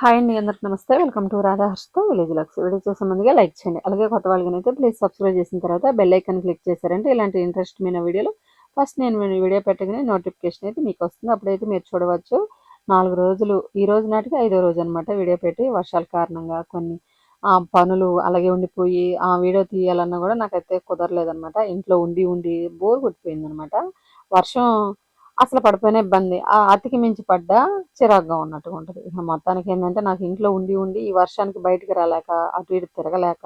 Hi అండి అందరికి నమస్తే. వెల్కమ్ టు రాధాహర్షతో విలేజ్ లక్స్ వీడియో చూసే ముందుగా లైక్ చేయండి. అలాగే కొత్త వాళ్ళకైతే ప్లీజ్ సబ్స్క్రైబ్ చేసిన తర్వాత బెల్ ఐకాన్ క్లిక్ చేశారంటే ఇలాంటి ఇంట్రెస్ట్మైన వీడియోలు ఫస్ట్ నేను వీడియో పెట్టగానే నోటిఫికేషన్ అయితే మీకు వస్తుంది. అప్పుడైతే మీరు చూడవచ్చు. నాలుగు రోజులు ఈ రోజు నాటికి ఐదో రోజు అనమాట వీడియో పెట్టి వర్షాల కారణంగా కొన్ని పనులు అలాగే ఉండిపోయి ఆ వీడియో తీయాలన్నా కూడా నాకైతే కుదరలేదనమాట ఇంట్లో ఉండి ఉండి బోర్ కొట్టిపోయింది అనమాట వర్షం అసలు పడిపోయిన ఇబ్బంది. ఆ అతికి మించి పడ్డా చిరాగ్గా ఉన్నట్టుగా ఉంటుంది. ఇక మొత్తానికి ఏంటంటే నాకు ఇంట్లో ఉండి ఉండి ఈ వర్షానికి బయటికి రాలేక అటు ఇటు తిరగలేక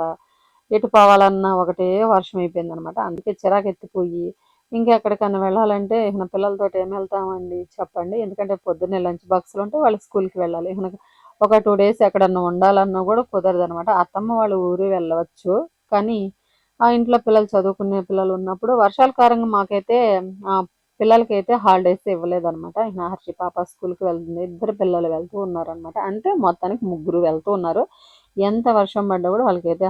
ఎటు పోవాలన్నా ఒకటే వర్షం అయిపోయింది అనమాట అందుకే చిరాకు ఎత్తిపోయి ఇంకెక్కడికన్నా వెళ్ళాలంటే ఇక పిల్లలతో ఏం వెళ్తామండి? చెప్పండి. ఎందుకంటే పొద్దున్నే లంచ్ బాక్సులు ఉంటే వాళ్ళు స్కూల్కి వెళ్ళాలి. ఇక ఒక టూ డేస్ ఎక్కడన్నా ఉండాలన్నా కూడా కుదరదు అనమాట అత్తమ్మ వాళ్ళు ఊరు వెళ్ళవచ్చు. కానీ ఆ ఇంట్లో పిల్లలు చదువుకునే పిల్లలు ఉన్నప్పుడు వర్షాల కారణంగా మాకైతే పిల్లలకైతే హాలిడేస్ ఇవ్వలేదన్నమాట. ఆయన హర్షి పాప స్కూల్కి వెళ్తుంది. ఇద్దరు పిల్లలు వెళ్తూ ఉన్నారనమాట అంటే మొత్తానికి ముగ్గురు వెళ్తూ ఉన్నారు. ఎంత వర్షం పడ్డా కూడా వాళ్ళకైతే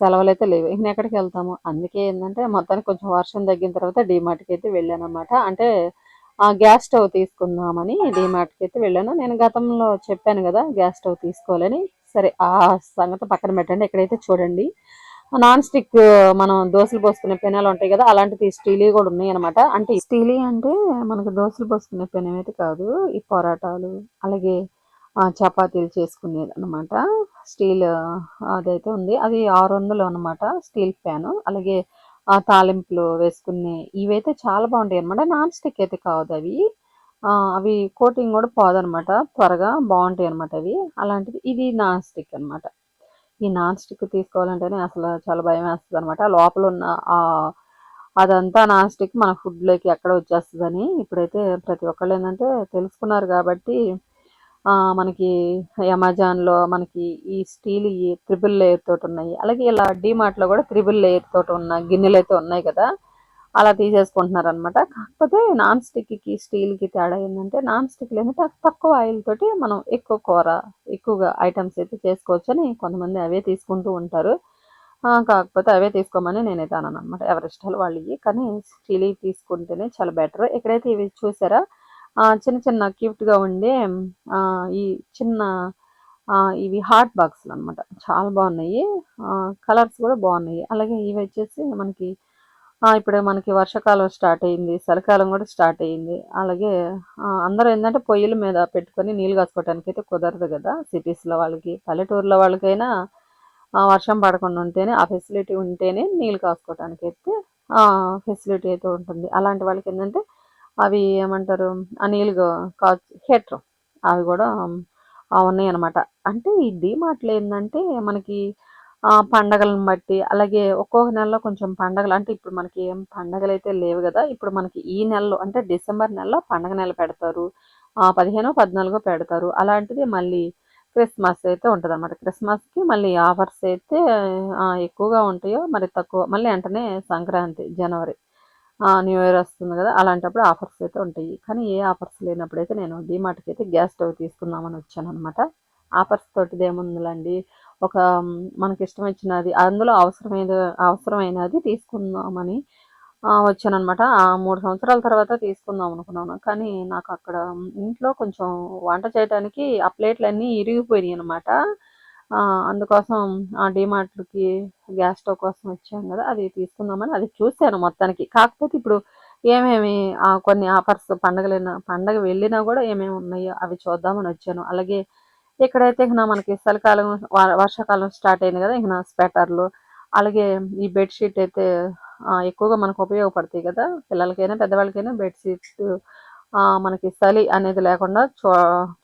సెలవులు అయితే లేవు. ఇక ఎక్కడికి వెళ్తాము? అందుకే ఏంటంటే మొత్తానికి కొంచెం వర్షం తగ్గిన తర్వాత డీమార్ట్కి అయితే వెళ్ళాను అనమాట అంటే ఆ గ్యాస్ స్టవ్ తీసుకుందామని డీమార్ట్కి అయితే వెళ్ళాను. నేను గతంలో చెప్పాను కదా గ్యాస్ స్టవ్ తీసుకోవాలని. సరే ఆ సంగతి పక్కన పెట్టండి. ఎక్కడైతే చూడండి. నాన్ స్టిక్ మనం దోశలు పోసుకునే పెనాలు ఉంటాయి కదా అలాంటిది స్టీలీ కూడా ఉన్నాయి అనమాట అంటే స్టీల్ అంటే మనకు దోశలు పోసుకునే పెనం అయితే కాదు ఈ పొరాటాలు అలాగే చపాతీలు చేసుకునేది అనమాట స్టీల్ అదైతే ఉంది. అది ఆరు వందలు అనమాట స్టీల్ ప్యాన్. అలాగే తాలింపులు వేసుకునే ఇవైతే చాలా బాగుంటాయి అనమాట నాన్ స్టిక్ అయితే కాదు అవి. అవి కోటింగ్ కూడా పోదనమాట త్వరగా బాగుంటాయి అనమాట అవి. అలాంటిది ఇది నాన్ స్టిక్ అనమాట ఈ నాన్ స్టిక్ తీసుకోవాలంటేనే అసలు చాలా భయం వేస్తుంది అనమాట లోపల ఉన్న అదంతా నాన్ స్టిక్ మన ఫుడ్లోకి ఎక్కడ వచ్చేస్తుందని ఇప్పుడైతే ప్రతి ఒక్కళ్ళు ఏంటంటే తెలుసుకున్నారు కాబట్టి మనకి అమెజాన్లో మనకి ఈ స్టీల్ ఈ త్రిబుల్ లేయర్ తోటి ఉన్నాయి. అలాగే ఇలా డీమార్ట్లో కూడా త్రిబుల్ లేయర్ తోటి ఉన్న గిన్నెలు అయితే ఉన్నాయి కదా. అలా తీసేసుకుంటున్నారు అనమాట కాకపోతే నాన్ స్టిక్కి స్టీల్కి తేడా ఏంటంటే నాన్ స్టిక్లు ఏంటంటే తక్కువ ఆయిల్ తోటి మనం ఎక్కువ కూర ఎక్కువగా ఐటమ్స్ అయితే చేసుకోవచ్చు అని కొంతమంది అవే తీసుకుంటూ ఉంటారు. కాకపోతే అవే తీసుకోమని నేనైతే అన్నాను అనమాట ఎవరి ఇష్టాలు వాళ్ళవి కానీ స్టీల్ తీసుకుంటేనే చాలా బెటర్. ఎక్కడైతే ఇవి చూసారా చిన్న చిన్న క్యూట్గా ఉండే ఈ చిన్న ఇవి హాట్ బాక్స్లు అనమాట చాలా బాగున్నాయి. కలర్స్ కూడా బాగున్నాయి. అలాగే ఇవి వచ్చేసి మనకి ఇప్పుడు మనకి వర్షాకాలం స్టార్ట్ అయింది చలికాలం కూడా స్టార్ట్ అయింది. అలాగే అందరూ ఏంటంటే పొయ్యిల మీద పెట్టుకొని నీళ్ళు కాసుకోవడానికి అయితే కుదరదు కదా. సిటీస్లో వాళ్ళకి పల్లెటూరులో వాళ్ళకైనా వర్షం పడకుండా ఉంటేనే ఆ ఫెసిలిటీ ఉంటేనే నీళ్ళు కాసుకోవడానికి అయితే ఫెసిలిటీ అయితే ఉంటుంది. అలాంటి వాళ్ళకి ఏంటంటే అవి ఏమంటారు ఆ నీళ్ళు కా హీటర్ అవి కూడా ఉన్నాయి అనమాట అంటే ఈ డీమార్ట్లో ఏంటంటే మనకి పండగలను బట్టి అలాగే ఒక్కొక్క నెలలో కొంచెం పండగలు అంటే ఇప్పుడు మనకి ఏం పండగలు అయితే లేవు కదా ఇప్పుడు మనకి ఈ నెలలో అంటే డిసెంబర్ నెలలో పండగ నెల పెడతారు. పదిహేనో పద్నాలుగో పెడతారు. అలాంటిది మళ్ళీ క్రిస్మస్ అయితే ఉంటుంది అనమాట క్రిస్మస్కి మళ్ళీ ఆఫర్స్ అయితే ఎక్కువగా ఉంటాయో మరి తక్కువ మళ్ళీ వెంటనే సంక్రాంతి జనవరి న్యూ ఇయర్ వస్తుంది కదా అలాంటప్పుడు ఆఫర్స్ అయితే ఉంటాయి. కానీ ఏ ఆఫర్స్ లేనప్పుడు అయితే నేను డీమార్ట్కి అయితే గ్యాస్ స్టవ్ తీసుకుందామని వచ్చాను అనమాట ఆఫర్స్ తోటిది ఏముందండి ఒక మనకి ఇష్టం వచ్చినది అందులో అవసరమైన అవసరమైనది తీసుకుందామని వచ్చాను అనమాట ఆ మూడు సంవత్సరాల తర్వాత తీసుకుందాం అనుకున్నాను. కానీ నాకు అక్కడ ఇంట్లో కొంచెం వంట చేయడానికి ఆ ప్లేట్లన్నీ ఇరిగిపోయినాయి అనమాట అందుకోసం ఆ డిమార్ట్కి గ్యాస్ స్టవ్ కోసం వచ్చాం కదా అది తీసుకుందామని అది చూశాను మొత్తానికి. కాకపోతే ఇప్పుడు ఏమేమి కొన్ని ఆఫర్స్ పండగలైనా పండగ వెళ్ళినా కూడా ఏమేమి ఉన్నాయో అవి చూద్దామని వచ్చాను. అలాగే ఇక్కడైతే ఇక మనకి చలికాలం వ- వర్షాకాలం స్టార్ట్ అయింది కదా ఇక స్వెటర్లు అలాగే ఈ బెడ్షీట్ అయితే ఎక్కువగా మనకు ఉపయోగపడతాయి కదా పిల్లలకైనా పెద్దవాళ్ళకైనా బెడ్షీట్ మనకి చలి అనేది లేకుండా చూ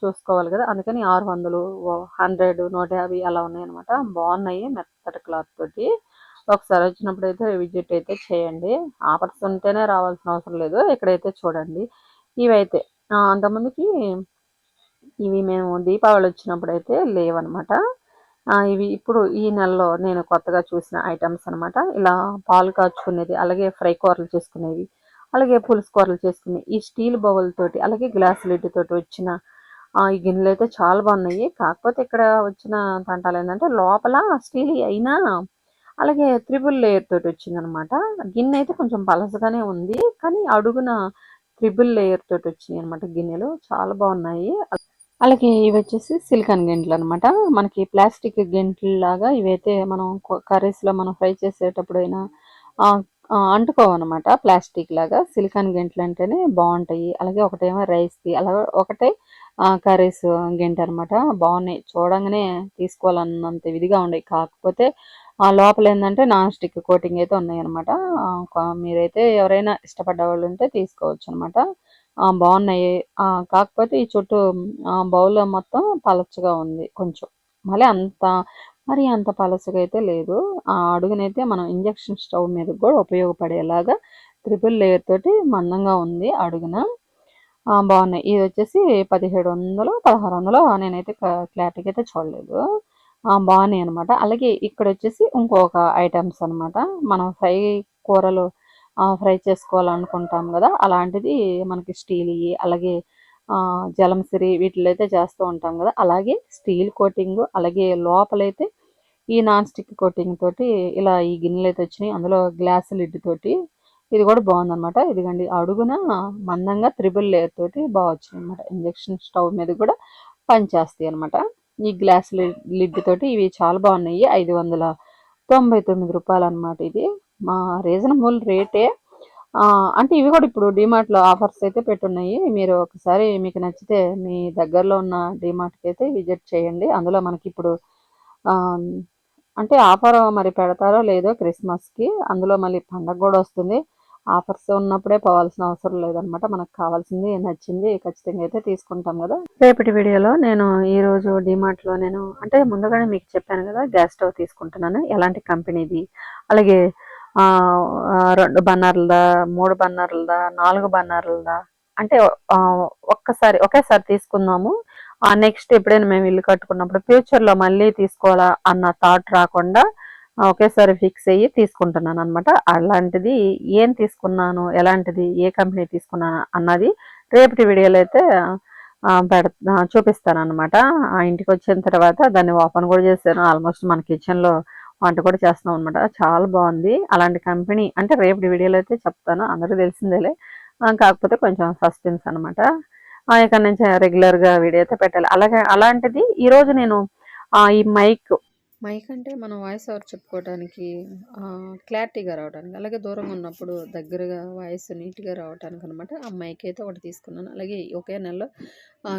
చూసుకోవాలి కదా. అందుకని ఆరు వందలు హండ్రెడ్ నూట యాభై అలా ఉన్నాయి అనమాట బాగున్నాయి మెత్తటి క్లాత్ తోటి. ఒకసారి వచ్చినప్పుడు అయితే విజిట్ అయితే చేయండి. ఆఫర్స్ ఉంటేనే రావాల్సిన అవసరం లేదు. ఇక్కడైతే చూడండి. ఇవైతే అంతమందికి ఇవి మేము దీపావళి వచ్చినప్పుడు అయితే లేవనమాట ఇవి ఇప్పుడు ఈ నెలలో నేను కొత్తగా చూసిన ఐటమ్స్ అనమాట ఇలా పాలు కాచుకునేది అలాగే ఫ్రై కూరలు చేసుకునేవి అలాగే పులుసు కూరలు చేసుకునే ఈ స్టీల్ బౌల్ తోటి అలాగే గ్లాస్ లిడ్ తోటి వచ్చిన ఈ గిన్నెలు అయితే చాలా బాగున్నాయి. కాకపోతే ఇక్కడ వచ్చిన తంటాలు ఏంటంటే లోపల స్టీల్ అయినా అలాగే త్రిబుల్ లేయర్ తోటి వచ్చిందనమాట గిన్నె అయితే కొంచెం పలసగానే ఉంది కానీ అడుగున త్రిబుల్ లేయర్ తోటి వచ్చినాయి అనమాట గిన్నెలు. చాలా బాగున్నాయి. అలాగే ఇవి వచ్చేసి సిలికాన్ గెంట్లు అనమాట మనకి ప్లాస్టిక్ గెంట్లు లాగా ఇవైతే మనం కర్రీస్లో మనం ఫ్రై చేసేటప్పుడు అయినా అంటుకోవన్నమాట ప్లాస్టిక్ లాగా సిలికాన్ గెంట్లు అంటేనే బాగుంటాయి. అలాగే ఒకటేమో రైస్కి అలాగే ఒకటే కర్రీస్ గెంట్ అనమాట బాగున్నాయి. చూడంగానే తీసుకోవాలన్నంత విధిగా ఉన్నాయి కాకపోతే ఆ లోపల ఏంటంటే నాన్ స్టిక్ కోటింగ్ అయితే ఉన్నాయి అనమాట మీరైతే ఎవరైనా ఇష్టపడ్డ వాళ్ళు ఉంటే తీసుకోవచ్చు అనమాట బాగున్నాయి. కాకపోతే ఈ చుట్టూ బౌల్ మొత్తం పలచగా ఉంది కొంచెం. మళ్ళీ అంత మరి అంత పలచగా అయితే లేదు. ఆ అడుగునైతే మనం ఇంజక్షన్ స్టవ్ మీద కూడా ఉపయోగపడేలాగా ట్రిపుల్ లేయర్ తోటి మందంగా ఉంది అడుగున. బాగున్నాయి. ఇది వచ్చేసి పదిహేడు వందలు పదహారు వందలు నేనైతే క్లారిటీకి అయితే చూడలేదు. బాగున్నాయి అనమాట అలాగే ఇక్కడ వచ్చేసి ఇంకొక ఐటమ్స్ అనమాట మనం ఫ్రై కూరలు ఫ్రై చేసుకోవాలనుకుంటాం కదా. అలాంటిది మనకి స్టీల్ అలాగే జలంసిరి వీటిలో అయితే చేస్తూ ఉంటాం కదా. అలాగే స్టీల్ కోటింగ్ అలాగే లోపలైతే ఈ నాన్ స్టిక్ కోటింగ్ తోటి ఇలా ఈ గిన్నెలు అయితే వచ్చినాయి. అందులో గ్లాస్ లిడ్ తోటి ఇది కూడా బాగుందన్నమాట. ఇదిగండి అడుగున మందంగా త్రిబుల్ లేయర్ తోటి బాగా వచ్చినాయి అనమాట ఇంజక్షన్ స్టవ్ మీద కూడా పనిచేస్తాయి అనమాట ఈ గ్లాస్ లిడ్ తోటి ఇవి చాలా బాగున్నాయి. ఐదు వందల తొంభై తొమ్మిది రూపాయలు అనమాట ఇది. మా రీజనబుల్ రేటే అంటే ఇవి కూడా ఇప్పుడు డిమార్ట్లో ఆఫర్స్ అయితే పెట్టున్నాయి. మీరు ఒకసారి మీకు నచ్చితే మీ దగ్గరలో ఉన్న డిమార్ట్కి అయితే విజిట్ చేయండి. అందులో మనకి ఇప్పుడు అంటే ఆఫర్ మరి పెడతారో లేదో క్రిస్మస్కి అందులో మళ్ళీ పండగ కూడా వస్తుంది. ఆఫర్స్ ఉన్నప్పుడే పోవాల్సిన అవసరం లేదనమాట. మనకు కావాల్సింది నచ్చింది ఖచ్చితంగా అయితే తీసుకుంటాం కదా. రేపటి వీడియోలో నేను ఈరోజు డిమార్ట్లో నేను అంటే ముందుగానే మీకు చెప్పాను కదా గ్యాస్ స్టవ్ తీసుకుంటున్నాను. ఎలాంటి కంపెనీది అలాగే రెండు బన్నర్లదా మూడు బన్నర్లదా నాలుగు బన్నర్లదా? అంటే ఒక్కసారి ఒకేసారి తీసుకుందాము. ఆ నెక్స్ట్ ఎప్పుడైనా మేము ఇల్లు కట్టుకున్నప్పుడు ఫ్యూచర్లో మళ్ళీ తీసుకోవాలా అన్న థాట్ రాకుండా ఒకేసారి ఫిక్స్ అయ్యి తీసుకుంటున్నాను అనమాట అలాంటిది ఏం తీసుకున్నాను ఎలాంటిది ఏ కంపెనీ తీసుకున్నాను అన్నది రేపటి వీడియోలో అయితే పెడ చూపిస్తాను అనమాట ఆ ఇంటికి వచ్చిన తర్వాత దాన్ని ఓపెన్ కూడా చేశాను. ఆల్మోస్ట్ మన కిచెన్లో వంట కూడా చేస్తున్నాం అనమాట చాలా బాగుంది. అలాంటి కంపెనీ అంటే రేపటి వీడియోలో అయితే చెప్తాను. అందరూ తెలిసిందేలే. కాకపోతే కొంచెం సస్పెన్స్ అనమాట ఇక్కడ నుంచి రెగ్యులర్గా వీడియో అయితే పెట్టాలి. అలాగే అలాంటిది ఈరోజు నేను ఈ మైక్ మైక్ అంటే మనం వాయిస్ ఓవర్ చెప్పుకోవడానికి క్లారిటీగా రావడానికి అలాగే దూరంగా ఉన్నప్పుడు దగ్గరగా వాయిస్ నీట్గా రావడానికి అనమాట ఆ మైక్ అయితే ఒకటి తీసుకున్నాను. అలాగే ఒకే నెలలో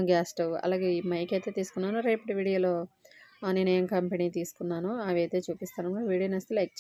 గ్యాస్ స్టవ్ అలాగే ఈ మైక్ అయితే తీసుకున్నాను. రేపటి వీడియోలో నేను ఏం కంపెనీ తీసుకున్నానో. అవి అయితే చూపిస్తాను. వీడియో నచ్చితే లైక్